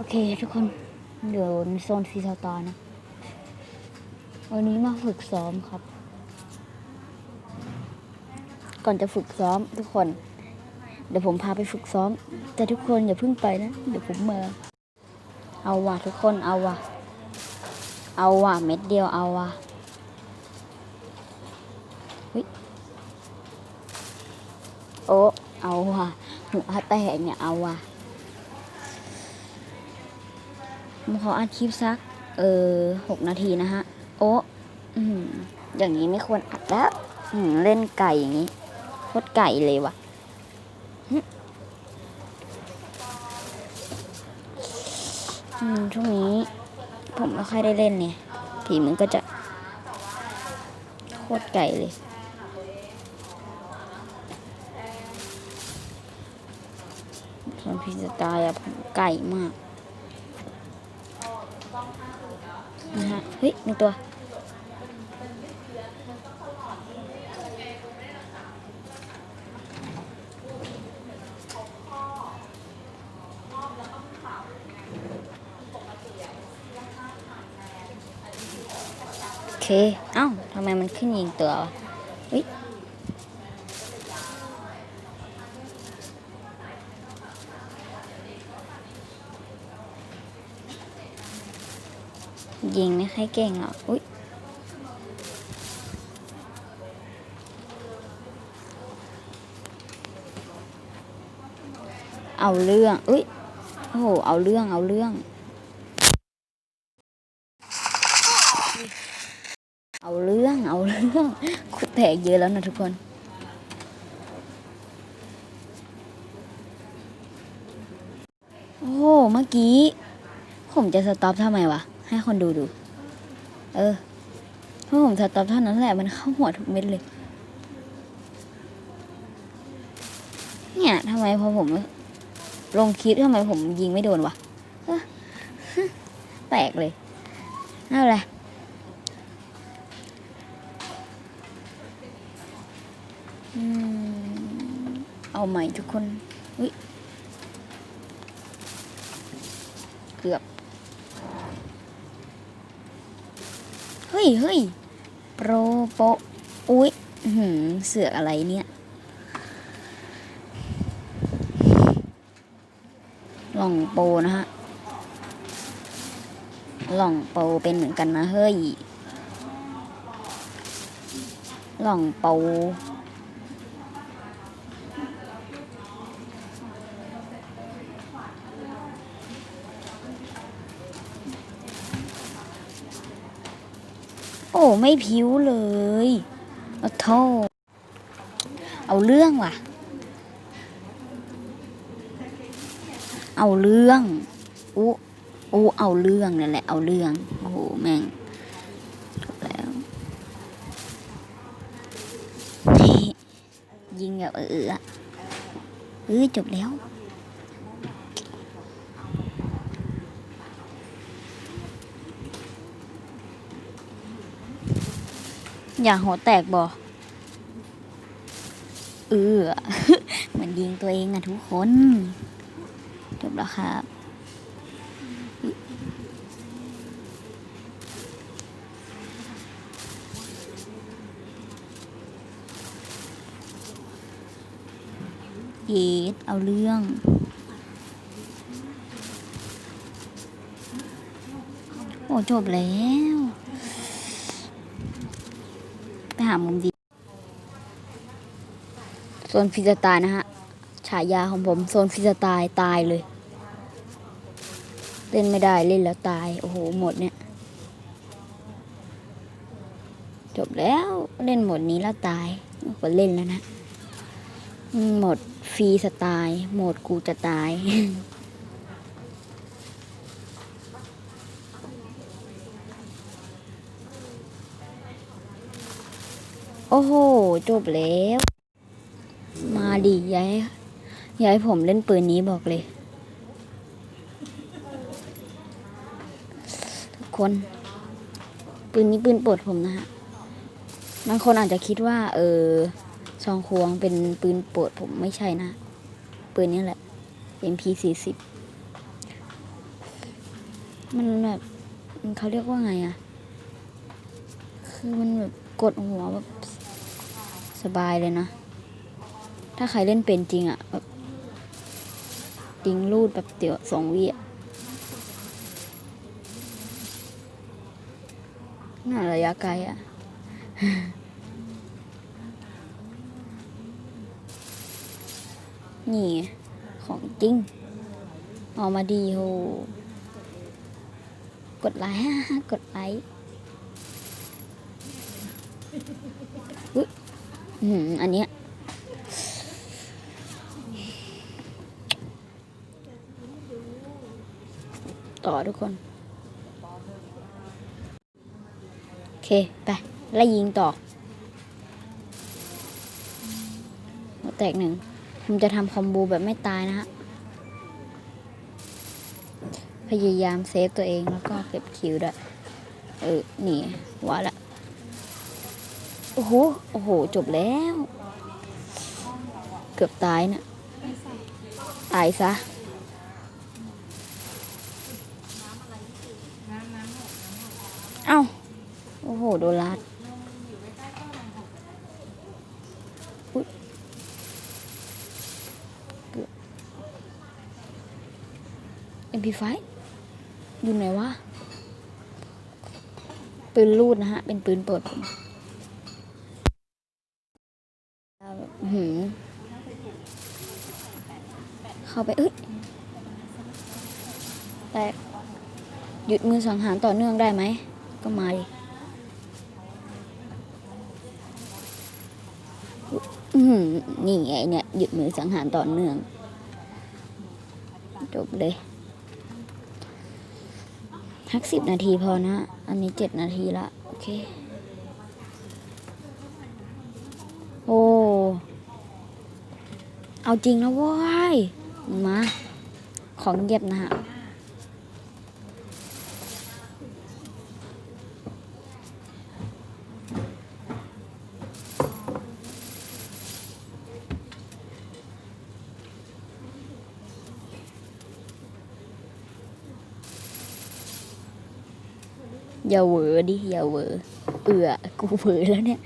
โอเคทุกคนเดี๋ยวโซนฟรีสไตล์นะ วันนี้มาฝึกซ้อมครับ ก่อนจะฝึกซ้อมทุกคน เดี๋ยวผมพาไปฝึกซ้อม แต่ทุกคนอย่าเพิ่งไปนะ เดี๋ยวผมมา เอาว่ะทุกคนเอาว่ะ เอาว่ะเม็ดเดียวเอาว่ะเฮ้ยโอ้เอาว่ะหัวแตกเนี่ยเอาว่ะ ผมขออัดคลิปสัก เออหกนาทีนะฮะ โอ้ออย่างนี้ไม่ควรอัดแล้วเล่นไก่อย่างนี้โคตรไก่เลยว่ะช่วงนี้ ผมไม่ค่อยได้เล่นเนี่ยผีมันก็จะโคตรไก่เลยส่วนพีสไตล์อะผมไก่มาก นะฮะ เฮ้ยมีตัว โอเค เอ้าทำไมมันขึ้นยิงตัววะเฮ้ย ยิงไม่ค่อยเก่งหรอกอุ้ยเอาเรื่องอุ้ยโอ้โห เอาเรื่อง เอาเรื่อง เอาเรื่อง เอาเรื่องคุดแตกเยอะแล้วนะทุกคนโอ้เมื่อกี้ ผมจะสต็อปทำไมวะ ให้คนดูดู เออเพราะผมสต็อปเท่านั้นแหละมันเข้าหัวทุกเม็ดเลย เนี่ยทำไมพอผมลงคลิปทำไมผมยิงไม่โดนวะแปลกเลยเอาไรอืมเอาใหม่ทุกคนอุ้ยเกือบ เฮ้ยเฮ้ยโปรโปะอุ้ยหืมเสืออะไรเนี่ย หล่องโปนะฮะ หล่องโปเป็นเหมือนกันนะเฮ้ย หล่องโป ไม่ผิวเลยโอ้โทเอาเรื่องว่ะ เอาเรื่องอู้อู้เอาเรื่องนั่นแหละ เอาเรื่อง โอ้โห แม่งจบแล้ว ยิงแบบเออเอออะเออจบแล้ว อย่าหัวแตกบอเออเหมือนยิงตัวเองอะทุกคนจบแล้วครับเยสเอาเรื่อง โอ้จบแล้ว หามุมดีโซนฟิสไตล์นะฮะ ฉายาของผมโซนฟิสไตล์ตายเลย เล่นไม่ได้เล่นแล้วตาย โอ้โห หมดเนี่ย จบแล้วเล่นหมดนี้แล้วตายไม่ควรเล่นแล้วนะ หมดฟรีสไตล์ หมดกูจะตาย โอ้โห จบแล้ว มาดิย้ายย้ายผมเล่นปืนนี้บอกเลย ทุกคน ปืนนี้ปืนปรดผมนะฮะ บางคนอาจจะคิดว่า เออซองควงเป็นปืนปรดผมไม่ใช่นะ ปืนนี้แหละ MP40 มันแบบเขาเรียกว่าไงอะคือมันแบบกดหัวแบบ สบายเลยนะ ถ้าใครเล่นเป็นจริงอะแบบยิงลูดแบบเดี๋ยวสองวิอะน่าระยะไกลอะนี่ของจริง ออกมาดีโห กดไลค์กดไลค์ อืมอันเนี้ยต่อทุกคน โอเค ไปไล่ยิงต่อแตกหนึ่งผมจะทำคอมโบแบบไม่ตายนะฮะ พยายามเซฟตัวเองแล้วก็เก็บคิวด้วย เออ นี่ว่าละ อ้โห โอ้โห จบแล้ว เกือบตายนะตายซะ เอ้า โอ้โห โดนลัดอุ๊ยเกือบ MP5 อยู่ไหนวะ ปืนลูดนะฮะ เป็นปืนเปิดผมอื้อหือ เข้าไปเอ้ยแต่หยุดมือสังหารต่อเนื่องได้ไหม ก็มาดิอื้อหือนี่ไงเนี่ยหยุดมือสังหารต่อเนื่อง จบเลยทักสิบนาทีพอนะ อันนี้เจ็ดนาทีละ โอเค โอ้ เอาจริงนะว้ย มา ของเก็บนะฮะอย่าเวอดิอย่าเวอเอือกูเผลอแล้วเนี่ย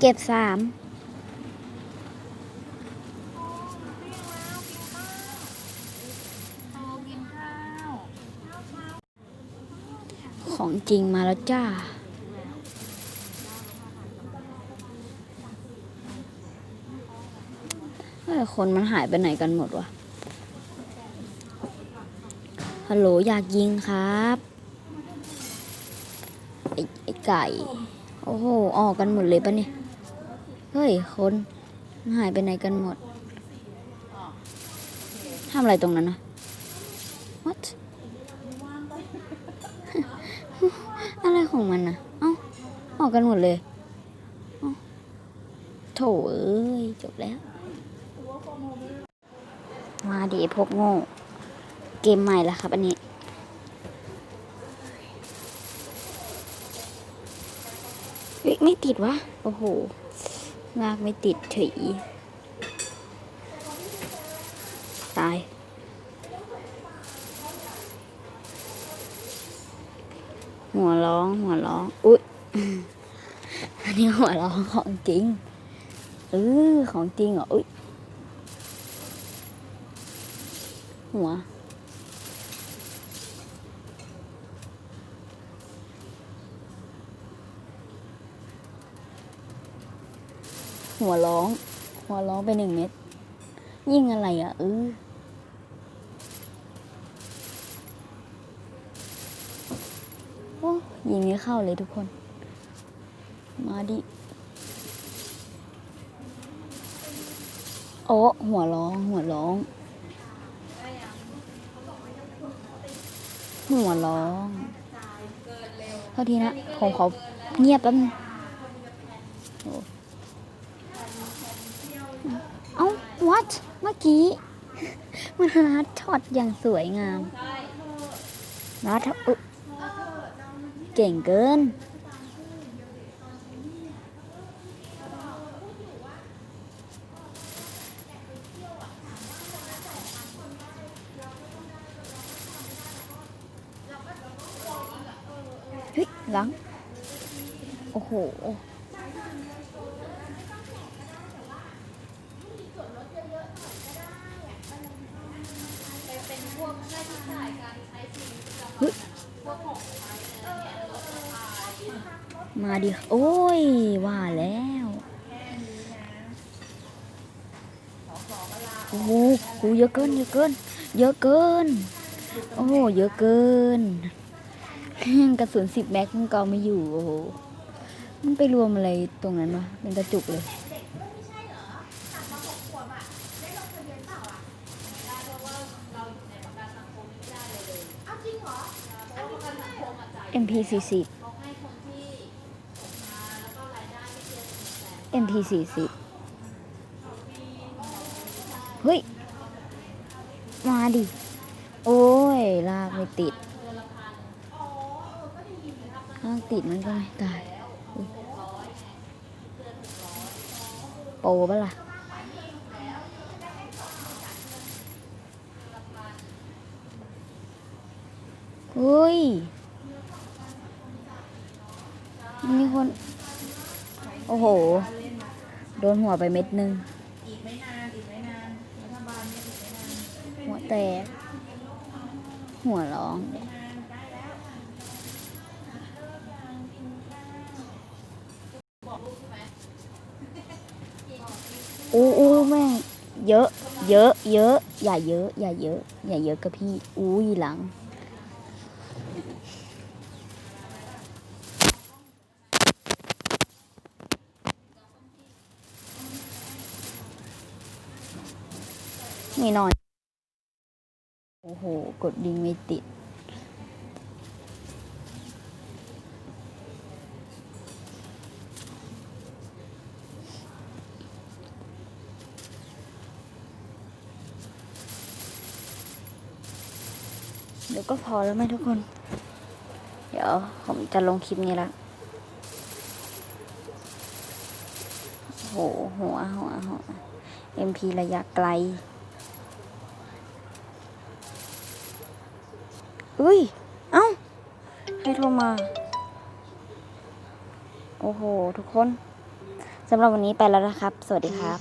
เก็บสามของจริงมาแล้วจ้าเอ้ยคนมันหายไปไหนกันหมดวะ ฮัลโหลอยากยิงครับ ไอ้ไก่ โอ้โห ออกกันหมดเลยปะเนี่ย เฮ้ย คนหายไปไหนกันหมดทำอะไรตรงนั้นนะ what อะไรของมันนะเอ้า ออกกันหมดเลยเโถเอ้ย จบแล้ว มาดีพวกโง่ เกมใหม่แล้วครับอันนี้เฮ้ยไม่ติดวะ โอ้โห ลากไม่ติดเฉยตาย หัวร้องหัวร้อง อุ๊ย อันนี้หัวร้องของจริงเออของจริงเหรอ อุ๊ย หัว หัวร้อง หัวร้องไปหนึ่งเม็ดยิ่งอะไรอะเออโอ้ยิงไม่เข้าเลยทุกคน มาดิ โอ้หัวร้อง หัวร้อง หัวร้องโทษทีนะ ผมขอเงียบแป๊บนึง ชเมื่อกี้ มันฮาร์ดช็อตอย่างสวยงามรัดอุเก่งเกิน เฮ้หลัง โอ้โห มาดิ โอ้ย ว่าแล้ว โอ้โหเยอะเกิน เยอะเกิน เยอะเกิน โอ้โห เยอะเกิน กระสุนสิบแม็กมันก็ไม่อยู่ โอ้โห มันไปรวมอะไรตรงนั้นวะเป็นกระจุกเลย MP40 MP40 เฮ้ย มาดิ โอ้ย ลากไม่ติด ลากติดมันก็ไม่ตายอุ๊ยโปปะล่ะเฮ้ย มีคน โอ้โห โดนหัวไปเม็ดหนึงอีกไม่นานอีกไม่นานรัฐบาลเนี่ยอีกไม่นานหัวแตก หัวร้องไม่นานได้แล้วอู้อู้แม่ง เยอะ เยอะ เยอะ อย่าเยอะ อย่าเยอะ อย่าเยอะกับพี่ อู้ยหลัง ไม่นอนโอ้โห กดดิงไม่ติด เดี๋ยวก็พอแล้วไหมทุกคน เดี๋ยวผมจะลงคลิปนี้ละโหหัวหัวหัว MP ระยะไกล อุ้ย เอ้า ใครโทรมา โอ้โห ทุกคน สำหรับวันนี้ไปแล้วนะครับ สวัสดีครับ